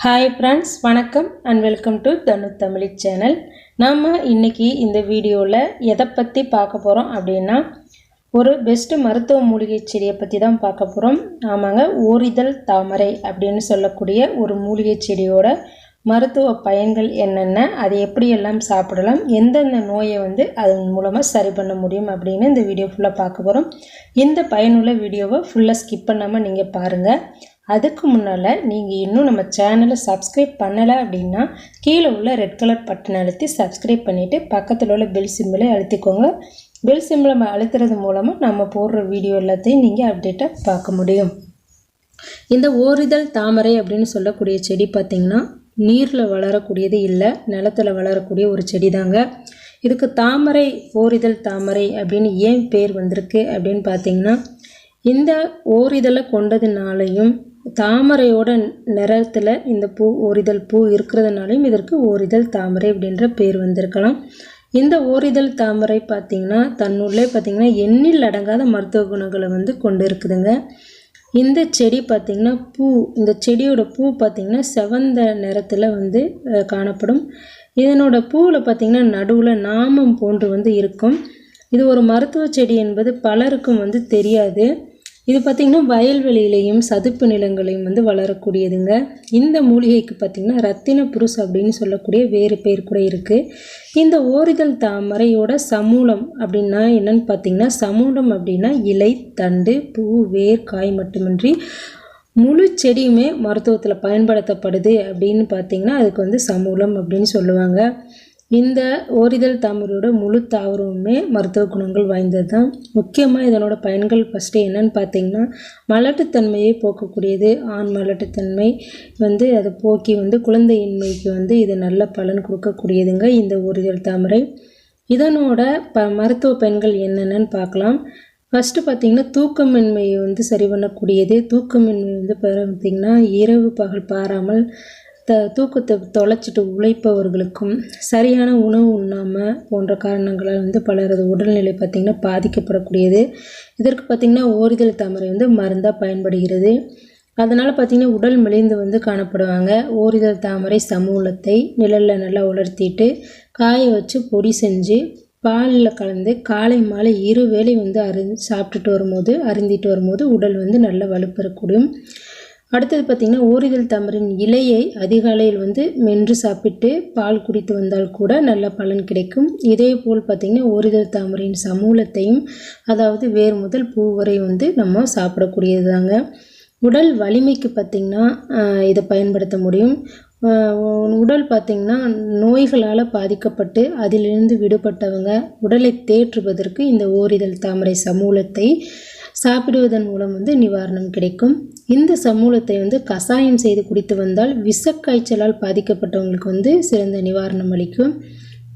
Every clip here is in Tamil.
ஹாய் ஃப்ரெண்ட்ஸ் வணக்கம் and welcome to Dhanu Tamil channel நாம் இன்றைக்கி இந்த வீடியோவில் எதை பற்றி பார்க்க போகிறோம் அப்படின்னா ஒரு பெஸ்ட்டு மருத்துவ மூலிகை செடியை பற்றி தான் பார்க்க போகிறோம் ஆமாங்க ஓரிதழ் தாமரை அப்படின்னு சொல்லக்கூடிய ஒரு மூலிகை செடியோட மருத்துவ பயன்கள் என்னென்ன அதை எப்படியெல்லாம் சாப்பிடலாம் எந்தெந்த நோயை வந்து அதன் மூலமாக சரி பண்ண முடியும் அப்படின்னு இந்த வீடியோ ஃபுல்லாக பார்க்க போகிறோம் இந்த பயனுள்ள வீடியோவை ஃபுல்லாக ஸ்கிப் பண்ணாமல் நீங்கள் பாருங்கள் அதுக்கு முன்னால் நீங்கள் இன்னும் நம்ம சேனலை சப்ஸ்கிரைப் பண்ணலை அப்படின்னா கீழே உள்ள ரெட் கலர் பட்டன் அழுத்தி சப்ஸ்கிரைப் பண்ணிவிட்டு பக்கத்தில் உள்ள பெல் சிம்பிளை அழுத்திக்கோங்க. பெல் சிம்பிளை அழுத்துறது மூலமாக நம்ம போடுற வீடியோ எல்லாத்தையும் நீங்கள் அப்டேட்டாக பார்க்க முடியும். இந்த ஓரிதழ் தாமரை அப்படின்னு சொல்லக்கூடிய செடி பார்த்திங்கன்னா நீரில் வளரக்கூடியது இல்லை நிலத்தில் வளரக்கூடிய ஒரு செடி தாங்க இதுக்கு தாமரை ஓரிதழ் தாமரை அப்படின்னு ஏன் பேர் வந்திருக்கு அப்படின்னு பார்த்தீங்கன்னா இந்த ஓரிதழை கொண்டதுனாலையும் தாமரையோட நிறத்தில் இந்த பூ ஓரிதழ் பூ இருக்கிறதுனாலையும் இதற்கு ஓரிதழ் தாமரை அப்படின்ற பேர் வந்திருக்கலாம். இந்த ஓரிதழ் தாமரை பார்த்திங்கன்னா தன்னுள்ளே பார்த்திங்கன்னா எண்ணில் அடங்காத மருத்துவ குணங்களை வந்து கொண்டு இருக்குதுங்க இந்த செடி பார்த்திங்கன்னா பூ இந்த செடியோட பூ பார்த்திங்கன்னா செவந்த நிறத்தில் வந்து காணப்படும். இதனோட பூவில் பார்த்திங்கன்னா நடுவில் நாமம் போன்று வந்து இருக்கும். இது ஒரு மருத்துவ செடி என்பது பலருக்கும் வந்து தெரியாது. இது பார்த்திங்கன்னா வயல்வெளியிலையும் சதுப்பு நிலங்களையும் வந்து வளரக்கூடியதுங்க. இந்த மூலிகைக்கு பார்த்திங்கன்னா ரத்தின புருஷ் அப்படின்னு சொல்லக்கூடிய வேறு பேர் கூட இருக்குது இந்த ஓரிதழ் தாமரையோட சமூலம் அப்படின்னா என்னன்னு பார்த்திங்கன்னா சமூலம் அப்படின்னா இலை தண்டு பூ வேர் காய் மட்டுமின்றி முழு செடியுமே மருத்துவத்தில் பயன்படுத்தப்படுது அப்படின்னு பார்த்திங்கன்னா அதுக்கு வந்து சமூலம் அப்படின்னு சொல்லுவாங்க. இந்த ஓரிதழ் தாமரையோட முழு தாவரமுமே மருத்துவ குணங்கள் வாய்ந்தது தான் முக்கியமாக இதனோட பயன்கள் ஃபஸ்ட்டு என்னன்னு பார்த்தீங்கன்னா மலட்டுத்தன்மையை போக்கக்கூடியது. ஆண் மலட்டுத்தன்மை வந்து அதை போக்கி வந்து குழந்தையின்மைக்கு வந்து இது நல்ல பலன் கொடுக்கக்கூடியதுங்க இந்த ஓரிதழ் தாமரை. இதனோட ப மருத்துவ பயன்கள் என்னென்னு பார்க்கலாம். ஃபஸ்ட்டு பார்த்திங்கன்னா தூக்கமின்மையை வந்து சரி பண்ணக்கூடியது. தூக்கமின்மை வந்து பார்த்திங்கன்னா இரவு பகல் பாராமல் த தூக்கத்தை தொலைச்சிட்டு உழைப்பவர்களுக்கும் சரியான உணவு உண்ணாமல் போன்ற காரணங்களால் வந்து பலரது உடல்நிலை பார்த்திங்கன்னா பாதிக்கப்படக்கூடியது. இதற்கு பார்த்திங்கன்னா ஓரிதழ் தாமரை வந்து மருந்தாக பயன்படுகிறது. அதனால் பார்த்திங்கன்னா உடல் மெலிந்து வந்து காணப்படுவாங்க. ஓரிதழ் தாமரை சமூலத்தை நிழலில் நல்லா உலர்த்திட்டு காய வச்சு பொடி செஞ்சு பாலில் கலந்து காலை மாலை இரு வேளை வந்து அரு சாப்பிட்டுட்டு வரும்போது அருந்திட்டு வரும்போது உடல் வந்து நல்லா வலுப்பெறக்கூடும். அடுத்தது பார்த்திங்கன்னா ஓரிதழ் தாமரின் இலையை அதிகாலையில் வந்து மென்று சாப்பிட்டு பால் குடித்து வந்தால் கூட நல்ல பலன் கிடைக்கும். இதே போல் பார்த்திங்கன்னா ஓரிதழ் தாமரையின் சமூலத்தையும் அதாவது வேர் முதல் பூ வரை வந்து நம்ம சாப்பிடக்கூடியது தாங்க உடல் வலிமைக்கு பார்த்திங்கன்னா இதை பயன்படுத்த முடியும். உடல் பார்த்திங்கன்னா நோய்களால் பாதிக்கப்பட்டு அதிலிருந்து விடுபட்டவங்க உடலை தேற்றுவதற்கு இந்த ஓரிதழ் தாமரை சமூலத்தை சாப்பிடுவதன் மூலம் வந்து நிவாரணம் கிடைக்கும். இந்த சமூலத்தை வந்து கஷாயம் செய்து குடித்து வந்தால் விஷக்காய்ச்சலால் பாதிக்கப்பட்டவங்களுக்கு வந்து சிறந்த நிவாரணம் அளிக்கும்.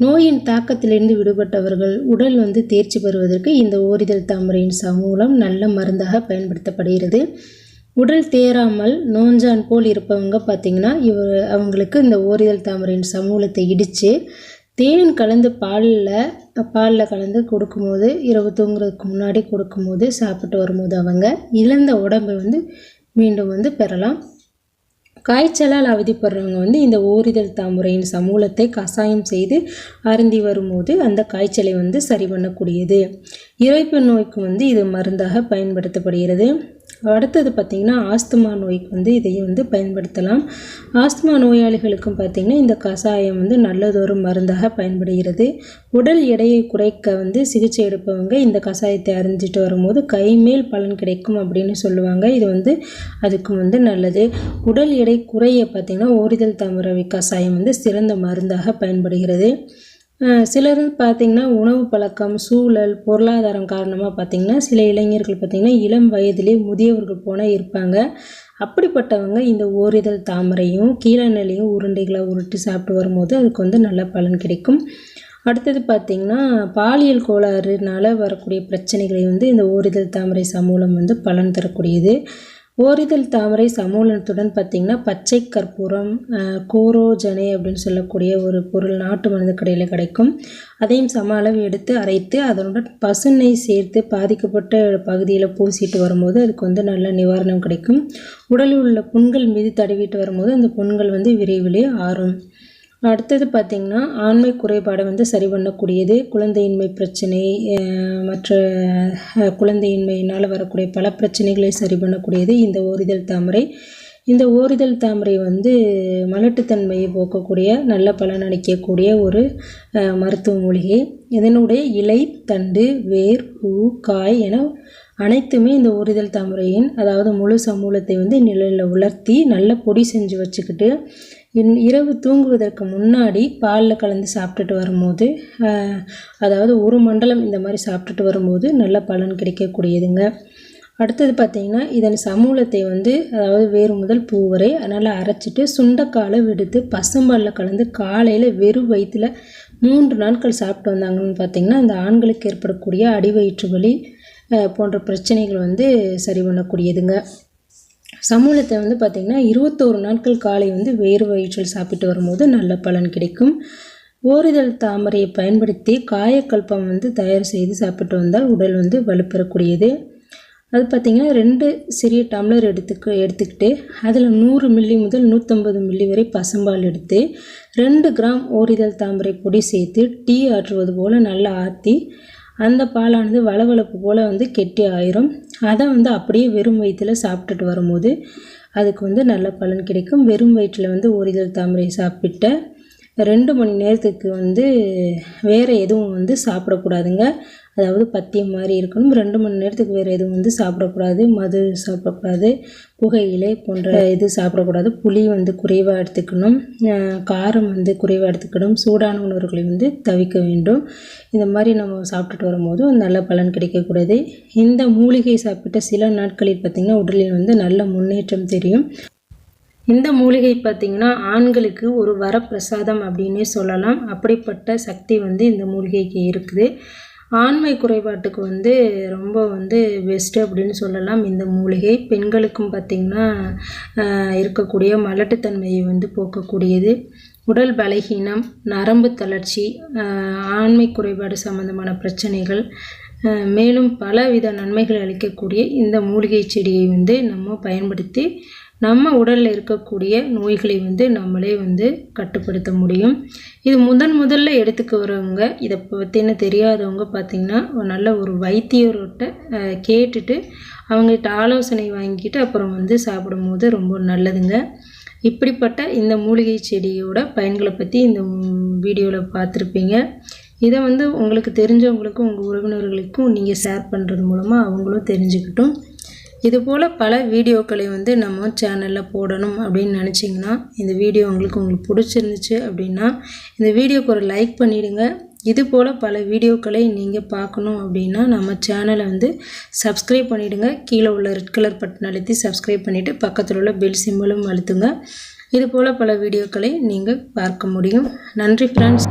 நோயின் தாக்கத்திலிருந்து விடுபட்டவர்கள் உடல் வந்து தேர்ச்சி பெறுவதற்கு இந்த ஓரிதழ் தாமரையின் சமூலம் நல்ல மருந்தாக பயன்படுத்தப்படுகிறது. உடல் தேராமல் நோஞ்சான் போல் இருப்பவங்க பார்த்திங்கன்னா இவ அவங்களுக்கு இந்த ஓரிதழ் தாமரையின் சமூலத்தை இடித்து தேன் கலந்து பாலில் பாலில் கலந்து கொடுக்கும்போது இரவு தூங்குறதுக்கு முன்னாடி கொடுக்கும்போது சாப்பிட்டு வரும்போது அவங்க இழந்த உடம்பை வந்து மீண்டும் வந்து பெறலாம். காய்ச்சலால் அவதிப்படுறவங்க வந்து இந்த ஓரிதழ் தாமரையின் சமூலத்தை கசாயம் செய்து அருந்தி வரும்போது அந்த காய்ச்சலை வந்து சரி பண்ணக்கூடியது. இறைப்பு நோய்க்கு வந்து இது மருந்தாக பயன்படுத்தப்படுகிறது. அடுத்தது பார்த்திங்கன்னா ஆஸ்துமா நோய்க்கு வந்து இதையும் வந்து பயன்படுத்தலாம். ஆஸ்துமா நோயாளிகளுக்கும் பார்த்திங்கன்னா இந்த கஷாயம் வந்து நல்லதொரு மருந்தாக பயன்படுகிறது. உடல் எடையை குறைக்க வந்து சிகிச்சை எடுப்பவங்க இந்த கஷாயத்தை அறிஞ்சிட்டு வரும்போது கைமேல் பலன் கிடைக்கும் அப்படின்னு சொல்லுவாங்க. இது வந்து அதுக்கும் வந்து நல்லது. உடல் எடை குறைய பார்த்திங்கன்னா ஓரிதழ் தாமரவி கஷாயம் வந்து சிறந்த மருந்தாக பயன்படுகிறது. சிலர் பார்த்திங்கன்னா உணவு பழக்கம் சூழல் பொருளாதாரம் காரணமாக பார்த்திங்கன்னா சில இளைஞர்கள் பார்த்திங்கன்னா இளம் வயதிலே முதியவர்கள் போனால் இருப்பாங்க. அப்படிப்பட்டவங்க இந்த ஓரிதழ் தாமரையும் கீழநிலையும் உருண்டைகளை உருட்டி சாப்பிட்டு வரும்போது அதுக்கு வந்து நல்ல பலன் கிடைக்கும். அடுத்தது பார்த்திங்கன்னா பாலியல் கோளாறுனால வரக்கூடிய பிரச்சனைகளை வந்து இந்த ஓரிதழ் தாமரை சமூலம் வந்து பலன் தரக்கூடியது. ஓரிதழ் தாமரை சமூலத்துடன் பார்த்திங்கன்னா பச்சை கற்பூரம் கோரோஜனை அப்படின்னு சொல்லக்கூடிய ஒரு பொருள் நாட்டு மருந்து கடையில் கிடைக்கும். அதையும் சம அளவு எடுத்து அரைத்து அதனுடன் பசுநெய் சேர்த்து பாதிக்கப்பட்ட பகுதியில் பூசிட்டு வரும்போது அதுக்கு வந்து நல்ல நிவாரணம் கிடைக்கும். உடலில் உள்ள புண்கள் மீது தடவிட்டு வரும்போது அந்த புண்கள் வந்து விரைவிலே ஆறும். அடுத்தது பார்த்திங்கன்னா ஆண்மை குறைபாடை வந்து சரி பண்ணக்கூடியது குழந்தையின்மை பிரச்சனை மற்ற குழந்தையின்மையினால் வரக்கூடிய பல பிரச்சனைகளை சரி பண்ணக்கூடியது இந்த ஓரிதழ் தாமரை. இந்த ஓரிதழ் தாமரை வந்து மலட்டுத்தன்மையை போக்கக்கூடிய நல்ல பலன் அளிக்கக்கூடிய ஒரு மருத்துவ மூலிகை. இதனுடைய இலை தண்டு வேர் பூ காய் என அனைத்துமே இந்த ஓரிதழ் தாமரையின் அதாவது முழு சமூலத்தை வந்து நிழலில் உலர்த்தி நல்ல பொடி செஞ்சு வச்சுக்கிட்டு இரவு தூங்குவதற்கு முன்னாடி பாலில் கலந்து சாப்பிட்டுட்டு வரும்போது அதாவது ஒரு மண்டலம் இந்த மாதிரி சாப்பிட்டுட்டு வரும்போது நல்ல பலன் கிடைக்கக்கூடியதுங்க. அடுத்தது பார்த்திங்கன்னா இதன் சமூலத்தை வந்து அதாவது வேறு முதல் பூ வரை நல்லா அரைச்சிட்டு சுண்டைக்காலை விடுத்து பசும்பாலில் கலந்து காலையில் வெறும் வயிற்றில் மூன்று நாட்கள் சாப்பிட்டு வந்தாங்கன்னு பார்த்திங்கன்னா அந்த ஆண்களுக்கு ஏற்படக்கூடிய அடிவயிற்று வலி போன்ற பிரச்சனைகள் வந்து சரி பண்ணக்கூடியதுங்க. சமூலத்தை வந்து பார்த்திங்கன்னா இருபத்தோரு நாட்கள் காலை வந்து வேறு வயிற்றில் சாப்பிட்டு வரும்போது நல்ல பலன் கிடைக்கும். ஓரிதழ் தாமரையை பயன்படுத்தி காயக்கல்பம் வந்து தயார் செய்து சாப்பிட்டு வந்தால் உடல் வந்து வலுப்பெறக்கூடியது. அது பார்த்திங்கன்னா ரெண்டு சிறிய டம்ளர் எடுத்துக்க எடுத்துக்கிட்டு அதில் நூறு மில்லி முதல் நூற்றம்பது மில்லி வரை பசும்பால் எடுத்து ரெண்டு கிராம் ஓரிதழ் தாமரை பொடி சேர்த்து டீ ஆற்றுவது போல் நல்லா ஆற்றி அந்த பாலானது வளவளப்பு போல் வந்து கெட்டி ஆயிரும். அதை வந்து அப்படியே வெறும் வயிற்றில் சாப்பிட்டுட்டு வரும்போது அதுக்கு வந்து நல்ல பலன் கிடைக்கும். வெறும் வயிற்றில் வந்து ஓரிதழ் தாமரை சாப்பிட்ட ரெண்டு மணி நேரத்துக்கு வந்து வேறு எதுவும் வந்து சாப்பிடக்கூடாதுங்க. அதாவது பத்தியம் மாதிரி இருக்கணும். ரெண்டு மணி நேரத்துக்கு வேறு எதுவும் வந்து சாப்பிடக்கூடாது. மது சாப்பிடக்கூடாது. புகையிலை போன்ற இது சாப்பிடக்கூடாது. புளி வந்து குறைவாக எடுத்துக்கணும். காரம் வந்து குறைவாக எடுத்துக்கணும். சூடான உணவுகளை வந்து தவிக்க வேண்டும். இந்த மாதிரி நம்ம சாப்பிட்டுட்டு வரும்போது நல்ல பலன் கிடைக்கக்கூடாது இந்த மூலிகை சாப்பிட்ட சில நாட்களில் பார்த்திங்கன்னா உடலில் வந்து நல்ல முன்னேற்றம் தெரியும். இந்த மூலிகை பார்த்திங்கன்னா ஆண்களுக்கு ஒரு வரப்பிரசாதம் அப்படின்னே சொல்லலாம். அப்படிப்பட்ட சக்தி வந்து இந்த மூலிகைக்கு இருக்குது. ஆண்மை குறைபாட்டுக்கு வந்து ரொம்ப வந்து பெஸ்ட்டு அப்படின்னு சொல்லலாம் இந்த மூலிகை. பெண்களுக்கும் பார்த்திங்கன்னா இருக்கக்கூடிய மலட்டுத்தன்மையை வந்து போக்கக்கூடியது. உடல் பலகீனம் நரம்பு தளர்ச்சி ஆண்மை குறைபாடு சம்பந்தமான பிரச்சனைகள் மேலும் பலவித நன்மைகள் அளிக்கக்கூடிய இந்த மூலிகை செடியை வந்து நம்ம பயன்படுத்தி நம்ம உடலில் இருக்கக்கூடிய நோய்களை வந்து நம்மளே வந்து கட்டுப்படுத்த முடியும். இது முதன் முதல்ல எடுத்துக்கிறவங்க இதை பற்றின தெரியாதவங்க பார்த்திங்கன்னா நல்ல ஒரு வைத்தியர்கிட்ட கேட்டுட்டு அவங்ககிட்ட ஆலோசனை வாங்கிட்டு அப்புறம் வந்து சாப்பிடும்போது ரொம்ப நல்லதுங்க. இப்படிப்பட்ட இந்த மூலிகை செடியோட பயன்களை பற்றி இந்த வீடியோவில் பார்த்துருப்பீங்க இதை வந்து உங்களுக்கு தெரிஞ்சவங்களுக்கும் உங்கள் உறவினர்களுக்கும் நீங்கள் ஷேர் பண்ணுறது மூலமாக அவங்களும் தெரிஞ்சுக்கிட்டும். இதுபோல் பல வீடியோக்களை வந்து நம்ம சேனலில் போடணும் அப்படின்னு நினச்சிங்கன்னா இந்த வீடியோ உங்களுக்கு உங்களுக்கு பிடிச்சிருந்துச்சு அப்படின்னா இந்த வீடியோக்கு ஒரு லைக் பண்ணிவிடுங்க இது போல் பல வீடியோக்களை நீங்கள் பார்க்கணும் அப்படின்னா நம்ம சேனலை வந்து சப்ஸ்கிரைப் பண்ணிவிடுங்க கீழே உள்ள ரெட் கலர் பட்டன் அழுத்தி சப்ஸ்கிரைப் பண்ணிவிட்டு பக்கத்தில் உள்ள பெல் சிம்பிளும் அழுத்துங்க. இது போல் பல வீடியோக்களை நீங்கள் பார்க்க முடியும். நன்றி ஃப்ரெண்ட்ஸ்